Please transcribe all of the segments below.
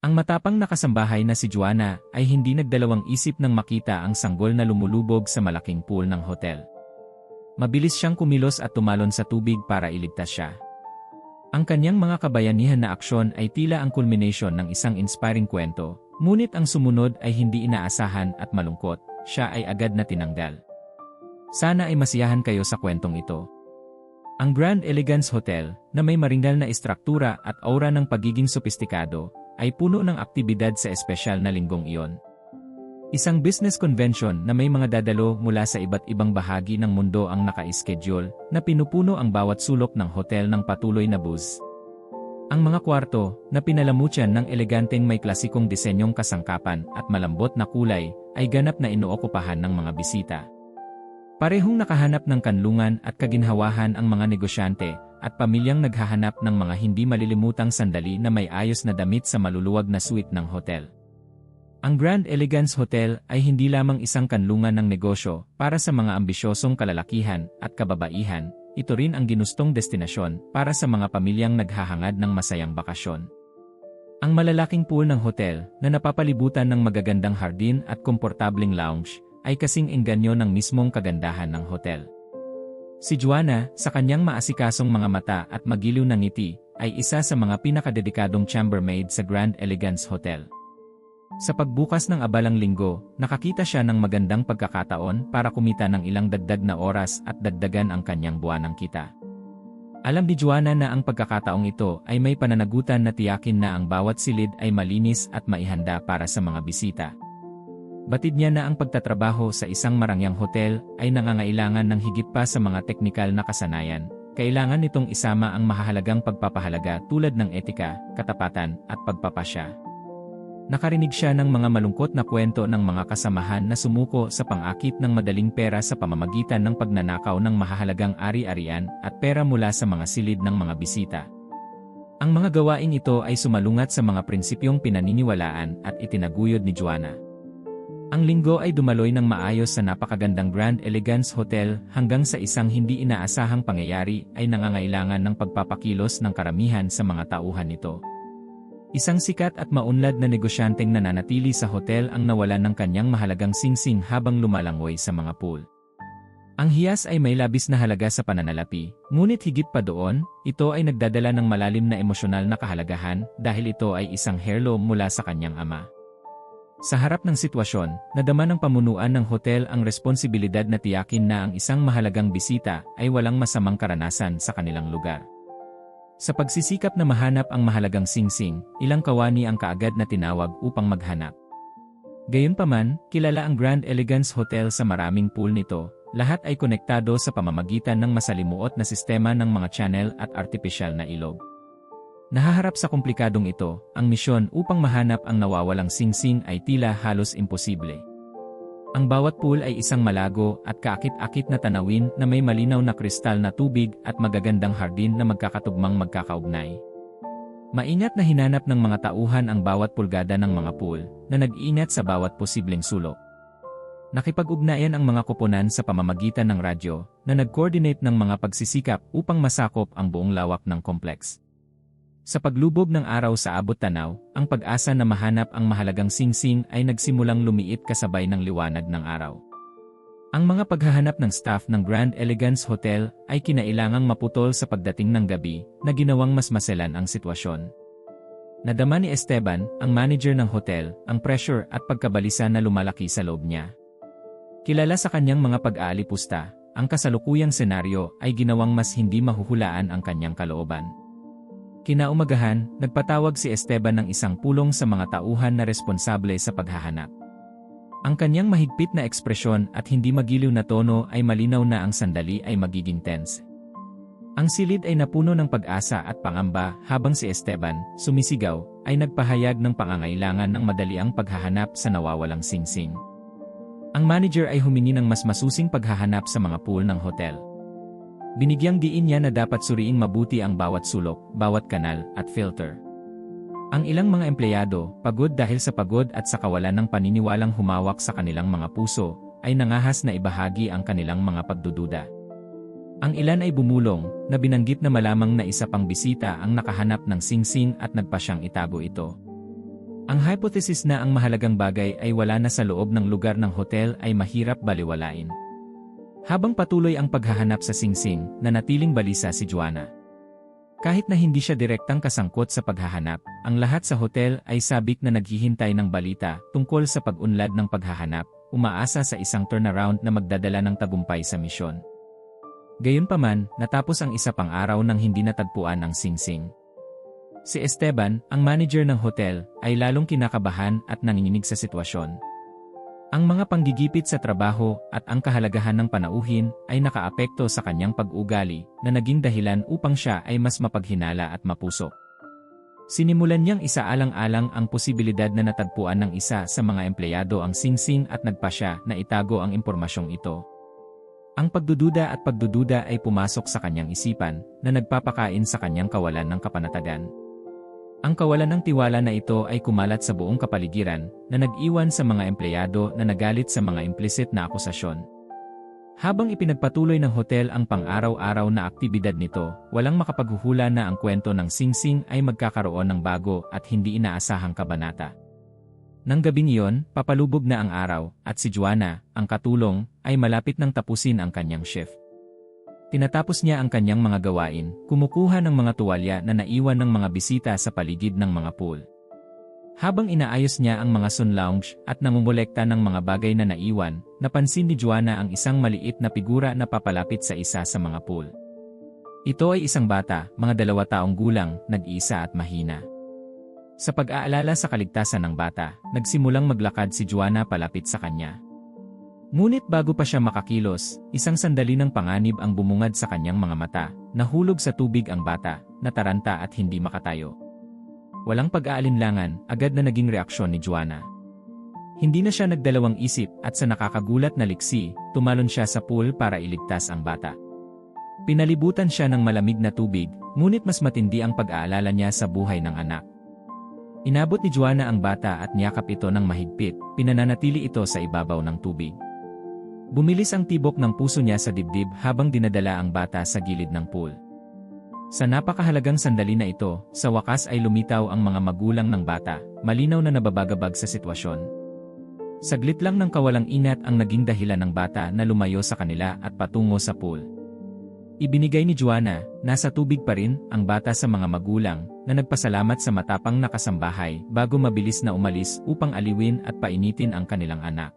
Ang matapang na kasambahay na si Joanna ay hindi nagdalawang isip nang makita ang sanggol na lumulubog sa malaking pool ng hotel. Mabilis siyang kumilos at tumalon sa tubig para iligtas siya. Ang kanyang mga kabayanihan na aksyon ay tila ang culmination ng isang inspiring kwento, ngunit ang sumunod ay hindi inaasahan at malungkot, siya ay agad na tinanggal. Sana ay masiyahan kayo sa kwentong ito. Ang Grand Elegance Hotel, na may maringal na istruktura at aura ng pagiging sopistikado, ay puno ng aktibidad sa espesyal na linggong iyon. Isang business convention na may mga dadalo mula sa iba't ibang bahagi ng mundo ang naka-schedule na pinupuno ang bawat sulok ng hotel ng patuloy na buzz. Ang mga kwarto, na pinalamutyan ng eleganteng may klasikong disenyong kasangkapan at malambot na kulay, ay ganap na inookupahan ng mga bisita. Parehong nakahanap ng kanlungan at kaginhawahan ang mga negosyante at pamilyang naghahanap ng mga hindi malilimutang sandali na may ayos na damit sa maluluwag na suite ng hotel. Ang Grand Elegance Hotel ay hindi lamang isang kanlungan ng negosyo para sa mga ambisyosong kalalakihan at kababaihan, ito rin ang ginustong destinasyon para sa mga pamilyang naghahangad ng masayang bakasyon. Ang malalaking pool ng hotel na napapalibutan ng magagandang hardin at komportabling lounge ay kasing engganyo ng mismong kagandahan ng hotel. Si Juana, sa kanyang maasikasong mga mata at magiliw na ngiti, ay isa sa mga pinakadedikadong chambermaid sa Grand Elegance Hotel. Sa pagbukas ng abalang linggo, nakakita siya ng magandang pagkakataon para kumita ng ilang dagdag na oras at dagdagan ang kanyang buwanang kita. Alam ni Juana na ang pagkakataong ito ay may pananagutan na tiyakin na ang bawat silid ay malinis at maihanda para sa mga bisita. Batid niya na ang pagtatrabaho sa isang marangyang hotel ay nangangailangan ng higit pa sa mga teknikal na kasanayan. Kailangan nitong isama ang mahahalagang pagpapahalaga tulad ng etika, katapatan, at pagpapasya. Nakarinig siya ng mga malungkot na kwento ng mga kasamahan na sumuko sa pangakit ng madaling pera sa pamamagitan ng pagnanakaw ng mahahalagang ari-arian at pera mula sa mga silid ng mga bisita. Ang mga gawain ito ay sumalungat sa mga prinsipyong pinaniniwalaan at itinaguyod ni Juana. Ang linggo ay dumaloy ng maayos sa napakagandang Grand Elegance Hotel hanggang sa isang hindi inaasahang pangyayari ay nangangailangan ng pagpapakilos ng karamihan sa mga tauhan nito. Isang sikat at maunlad na negosyanteng nananatili sa hotel ang nawalan ng kanyang mahalagang singsing habang lumalangoy sa mga pool. Ang hiyas ay may labis na halaga sa pananalapi, ngunit higit pa doon, ito ay nagdadala ng malalim na emosyonal na kahalagahan dahil ito ay isang heirloom mula sa kanyang ama. Sa harap ng sitwasyon, nadama ng pamunuan ng hotel ang responsibilidad na tiyakin na ang isang mahalagang bisita ay walang masamang karanasan sa kanilang lugar. Sa pagsisikap na mahanap ang mahalagang singsing, ilang kawani ang kaagad na tinawag upang maghanap. Gayunpaman, kilala ang Grand Elegance Hotel sa maraming pool nito, lahat ay konektado sa pamamagitan ng masalimuot na sistema ng mga channel at artificial na ilog. Nahaharap sa komplikadong ito, ang misyon upang mahanap ang nawawalang singsing ay tila halos imposible. Ang bawat pool ay isang malago at kaakit-akit na tanawin na may malinaw na kristal na tubig at magagandang hardin na magkakatugmang magkakaugnay. Maingat na hinanap ng mga tauhan ang bawat pulgada ng mga pool na nag-iingat sa bawat posibleng sulok. Nakipag-ugnayan ang mga koponan sa pamamagitan ng radyo na nag-coordinate ng mga pagsisikap upang masakop ang buong lawak ng kompleks. Sa paglubog ng araw sa abot tanaw, ang pag-asa na mahanap ang mahalagang singsing ay nagsimulang lumiit kasabay ng liwanag ng araw. Ang mga paghahanap ng staff ng Grand Elegance Hotel ay kinailangang maputol sa pagdating ng gabi na ginawang mas maselan ang sitwasyon. Nadama ni Esteban, ang manager ng hotel, ang pressure at pagkabalisa na lumalaki sa loob niya. Kilala sa kanyang mga pag-aalipusta, ang kasalukuyang senaryo ay ginawang mas hindi mahuhulaan ang kanyang kalooban. Kinaumagahan, nagpatawag si Esteban ng isang pulong sa mga tauhan na responsable sa paghahanap. Ang kanyang mahigpit na ekspresyon at hindi magiliw na tono ay malinaw na ang sandali ay magiging tense. Ang silid ay napuno ng pag-asa at pangamba habang si Esteban, sumisigaw, ay nagpahayag ng pangangailangan ng madaliang paghahanap sa nawawalang singsing. Ang manager ay humingi ng mas masusing paghahanap sa mga pool ng hotel. Binigyang diin niya na dapat suriing mabuti ang bawat sulok, bawat kanal, at filter. Ang ilang mga empleyado, pagod dahil sa pagod at sa kawalan ng paniniwalang humawak sa kanilang mga puso, ay nangahas na ibahagi ang kanilang mga pagdududa. Ang ilan ay bumulong, na binanggit na malamang na isa pang bisita ang nakahanap ng singsing at nagpa siyang itago ito. Ang hypothesis na ang mahalagang bagay ay wala na sa loob ng lugar ng hotel ay mahirap baliwalain. Habang patuloy ang paghahanap sa singsing, nanatiling balisa si Juana. Kahit na hindi siya direktang kasangkot sa paghahanap, ang lahat sa hotel ay sabik na naghihintay ng balita tungkol sa pag-unlad ng paghahanap, umaasa sa isang turnaround na magdadala ng tagumpay sa misyon. Gayunpaman, natapos ang isa pang araw nang hindi natagpuan ang singsing. Si Esteban, ang manager ng hotel, ay lalong kinakabahan at nanginginig sa sitwasyon. Ang mga panggigipit sa trabaho at ang kahalagahan ng panauhin ay nakaapekto sa kanyang pag-ugali na naging dahilan upang siya ay mas mapaghinala at mapuso. Sinimulan niyang isaalang-alang ang posibilidad na natagpuan ng isa sa mga empleyado ang singsing at nagpa siya na itago ang impormasyong ito. Ang pagdududa at pagdududa ay pumasok sa kanyang isipan na nagpapakain sa kanyang kawalan ng kapanatagan. Ang kawalan ng tiwala na ito ay kumalat sa buong kapaligiran na nag-iwan sa mga empleyado na nagalit sa mga implicit na akusasyon. Habang ipinagpatuloy ng hotel ang pang-araw-araw na aktibidad nito, walang makapaghuhula na ang kwento ng singsing ay magkakaroon ng bago at hindi inaasahang kabanata. Nang gabing iyon, papalubog na ang araw, at si Juana, ang katulong, ay malapit nang tapusin ang kanyang shift. Tinatapos niya ang kanyang mga gawain, kumukuha ng mga tuwalya na naiwan ng mga bisita sa paligid ng mga pool. Habang inaayos niya ang mga sun lounge at namumulekta ng mga bagay na naiwan, napansin ni Joanna ang isang maliit na figura na papalapit sa isa sa mga pool. Ito ay isang bata, mga dalawa taong gulang, nag-iisa at mahina. Sa pag-aalala sa kaligtasan ng bata, nagsimulang maglakad si Joanna palapit sa kanya. Ngunit bago pa siya makakilos, isang sandali ng panganib ang bumungad sa kanyang mga mata, nahulog sa tubig ang bata, nataranta at hindi makatayo. Walang pag-aalinlangan, agad na naging reaksyon ni Juana. Hindi na siya nagdalawang isip at sa nakakagulat na liksi, tumalon siya sa pool para iligtas ang bata. Pinalibutan siya ng malamig na tubig, ngunit mas matindi ang pag-aalala niya sa buhay ng anak. Inabot ni Juana ang bata at niyakap ito ng mahigpit, pinananatili ito sa ibabaw ng tubig. Bumilis ang tibok ng puso niya sa dibdib habang dinadala ang bata sa gilid ng pool. Sa napakahalagang sandali na ito, sa wakas ay lumitaw ang mga magulang ng bata, malinaw na nababagabag sa sitwasyon. Saglit lang ng kawalang inat ang naging dahilan ng bata na lumayo sa kanila at patungo sa pool. Ibinigay ni Juana, nasa tubig pa rin, ang bata sa mga magulang, na nagpasalamat sa matapang nakasambahay bago mabilis na umalis upang aliwin at painitin ang kanilang anak.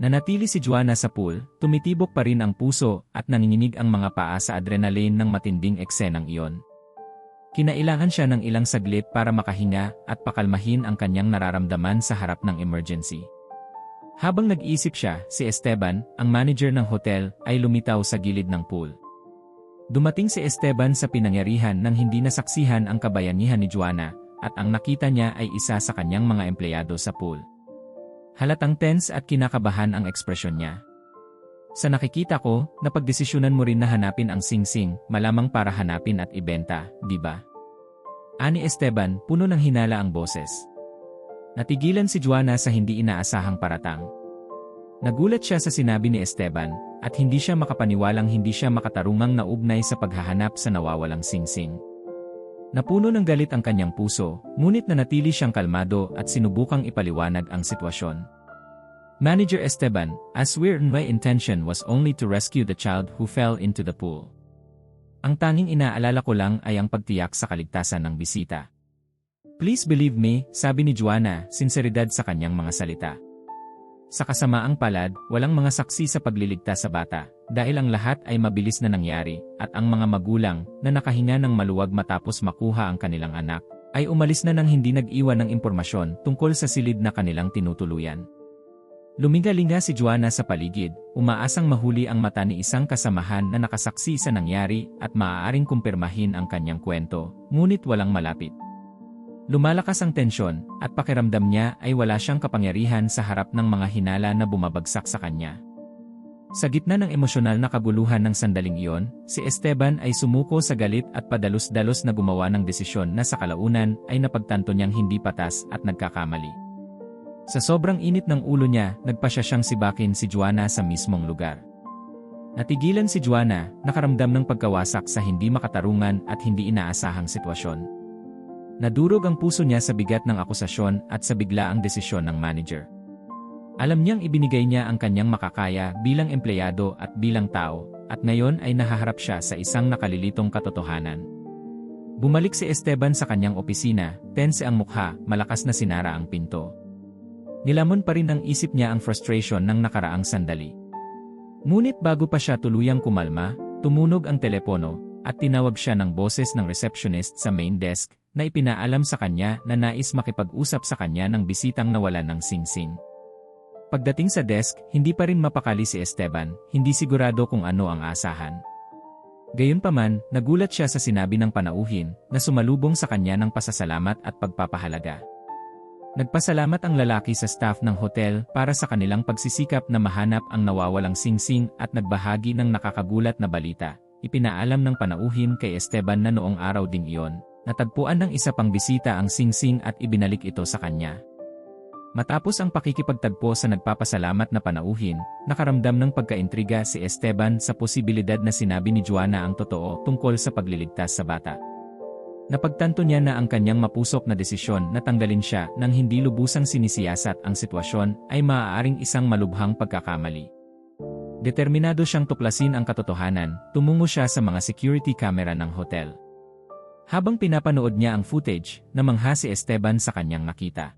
Nanatili si Juana sa pool, tumitibok pa rin ang puso at nanginginig ang mga paa sa adrenaline ng matinding eksenang iyon. Kinailangan siya ng ilang saglit para makahinga at pakalmahin ang kanyang nararamdaman sa harap ng emergency. Habang nag-iisip siya, si Esteban, ang manager ng hotel, ay lumitaw sa gilid ng pool. Dumating si Esteban sa pinangyarihan nang hindi nasaksihan ang kabayanihan ni Juana, at ang nakita niya ay isa sa kanyang mga empleyado sa pool. Halatang tense at kinakabahan ang ekspresyon niya. Sa nakikita ko, napagdesisyonan mo rin na hanapin ang singsing, malamang para hanapin at ibenta, di ba? Ani Esteban, puno ng hinala ang boses. Natigilan si Juana sa hindi inaasahang paratang. Nagulat siya sa sinabi ni Esteban, at hindi siya makapaniwalang hindi siya makatarungang naugnay sa paghahanap sa nawawalang singsing. Napuno ng galit ang kanyang puso, ngunit nanatili siyang kalmado at sinubukang ipaliwanag ang sitwasyon. Manager Esteban, as we're my intention was only to rescue the child who fell into the pool. Ang tanging inaalala ko lang ay ang pagtiyak sa kaligtasan ng bisita. Please believe me, sabi ni Juana, sinseridad sa kanyang mga salita. Sa kasamaang palad, walang mga saksi sa pagliligtas sa bata, dahil ang lahat ay mabilis na nangyari, at ang mga magulang, na nakahinga ng maluwag matapos makuha ang kanilang anak, ay umalis na nang hindi nag-iwan ng impormasyon tungkol sa silid na kanilang tinutuluyan. Lumingalinga si Juana sa paligid, umaasang mahuli ang mata ni isang kasamahan na nakasaksi sa nangyari at maaaring kumpirmahin ang kanyang kwento, ngunit walang malapit. Lumalakas ang tensyon, at pakiramdam niya ay wala siyang kapangyarihan sa harap ng mga hinala na bumabagsak sa kanya. Sa gitna ng emosyonal na kabuluhan ng sandaling iyon, si Esteban ay sumuko sa galit at padalos-dalos na gumawa ng desisyon na sa kalaunan ay napagtanto niyang hindi patas at nagkakamali. Sa sobrang init ng ulo niya, nagpasya siyang sibakin si Juana sa mismong lugar. Natigilan si Juana, nakaramdam ng pagkawasak sa hindi makatarungan at hindi inaasahang sitwasyon. Nadurog ang puso niya sa bigat ng akusasyon at sa biglaang desisyon ng manager. Alam niyang ibinigay niya ang kanyang makakaya bilang empleyado at bilang tao, at ngayon ay nahaharap siya sa isang nakalilitong katotohanan. Bumalik si Esteban sa kanyang opisina, tense ang mukha, malakas na sinara ang pinto. Nilamon pa rin ang isip niya ang frustration ng nakaraang sandali. Ngunit bago pa siya tuluyang kumalma, tumunog ang telepono, at tinawag siya ng boses ng receptionist sa main desk, na ipinaalam sa kanya na nais makipag-usap sa kanya ng bisitang nawalan ng singsing. Pagdating sa desk, hindi pa rin mapakali si Esteban, hindi sigurado kung ano ang asahan. Gayunpaman, nagulat siya sa sinabi ng panauhin na sumalubong sa kanya ng pasasalamat at pagpapahalaga. Nagpasalamat ang lalaki sa staff ng hotel para sa kanilang pagsisikap na mahanap ang nawawalang singsing at nagbahagi ng nakakagulat na balita. Ipinaalam ng panauhin kay Esteban na noong araw ding iyon, natagpuan ng isa pang bisita ang singsing at ibinalik ito sa kanya. Matapos ang pakikipagtagpo sa nagpapasalamat na panauhin, nakaramdam ng pagkaintriga si Esteban sa posibilidad na sinabi ni Juana ang totoo tungkol sa pagliligtas sa bata. Napagtanto niya na ang kanyang mapusok na desisyon na tanggalin siya nang hindi lubusang sinisiyasat ang sitwasyon ay maaaring isang malubhang pagkakamali. Determinado siyang tuklasin ang katotohanan, tumungo siya sa mga security camera ng hotel. Habang pinapanood niya ang footage, namangha si Esteban sa kanyang nakita.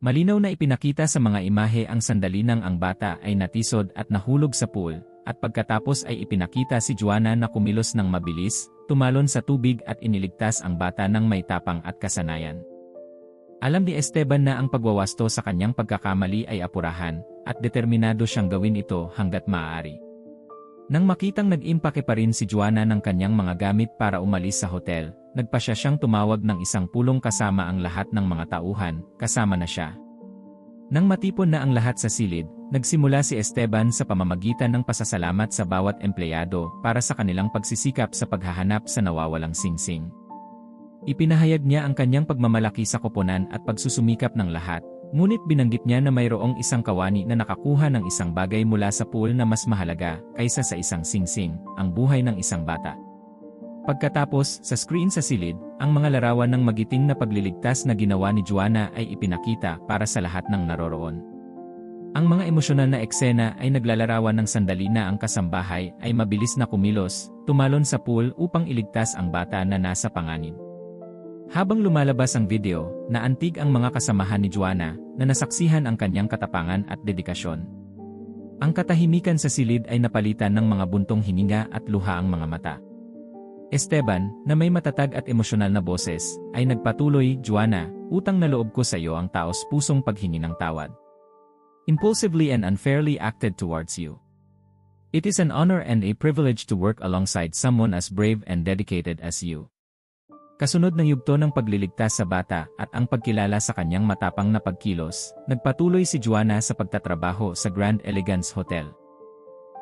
Malinaw na ipinakita sa mga imahe ang sandali ang bata ay natisod at nahulog sa pool, at pagkatapos ay ipinakita si Juana na kumilos ng mabilis, tumalon sa tubig at iniligtas ang bata ng may tapang at kasanayan. Alam ni Esteban na ang pagwawasto sa kanyang pagkakamali ay apurahan, at determinado siyang gawin ito hanggat maaari. Nang makitang nag-impake pa rin si Juana ng kanyang mga gamit para umalis sa hotel, nagpasya siyang tumawag ng isang pulong kasama ang lahat ng mga tauhan, kasama na siya. Nang matipon na ang lahat sa silid, nagsimula si Esteban sa pamamagitan ng pasasalamat sa bawat empleyado para sa kanilang pagsisikap sa paghahanap sa nawawalang singsing. Ipinahayag niya ang kanyang pagmamalaki sa koponan at pagsusumikap ng lahat, ngunit binanggit niya na mayroong isang kawani na nakakuha ng isang bagay mula sa pool na mas mahalaga kaysa sa isang singsing, ang buhay ng isang bata. Pagkatapos, sa screen sa silid, ang mga larawan ng magiting na pagliligtas na ginawa ni Juana ay ipinakita para sa lahat ng naroroon. Ang mga emosyonal na eksena ay naglalarawan ng sandali na ang kasambahay ay mabilis na kumilos, tumalon sa pool upang iligtas ang bata na nasa panganib. Habang lumalabas ang video, naantig ang mga kasamahan ni Juana na nasaksihan ang kanyang katapangan at dedikasyon. Ang katahimikan sa silid ay napalitan ng mga buntong hininga at luha ang mga mata. Esteban, na may matatag at emosyonal na boses, ay nagpatuloy, Juana, utang na loob ko sa iyo ang taos pusong paghingi ng tawad. Impulsively and unfairly acted towards you. It is an honor and a privilege to work alongside someone as brave and dedicated as you. Kasunod ng yugto ng pagliligtas sa bata at ang pagkilala sa kanyang matapang na pagkilos, nagpatuloy si Juana sa pagtatrabaho sa Grand Elegance Hotel.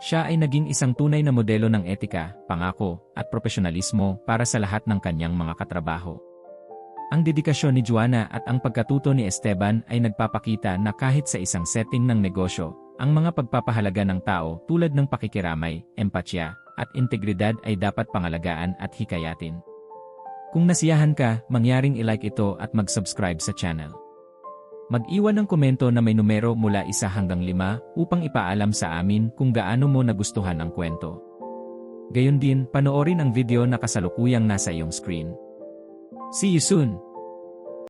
Siya ay naging isang tunay na modelo ng etika, pangako, at profesionalismo para sa lahat ng kanyang mga katrabaho. Ang dedikasyon ni Juana at ang pagkatuto ni Esteban ay nagpapakita na kahit sa isang setting ng negosyo, ang mga pagpapahalaga ng tao tulad ng pakikiramay, empatya, at integridad ay dapat pangalagaan at hikayatin. Kung nasiyahan ka, mangyaring ilike ito at mag-subscribe sa channel. Mag-iwan ng komento na may numero mula isa hanggang lima upang ipaalam sa amin kung gaano mo nagustuhan ang kwento. Gayon din, panoorin ang video na kasalukuyang nasa iyong screen. See you soon!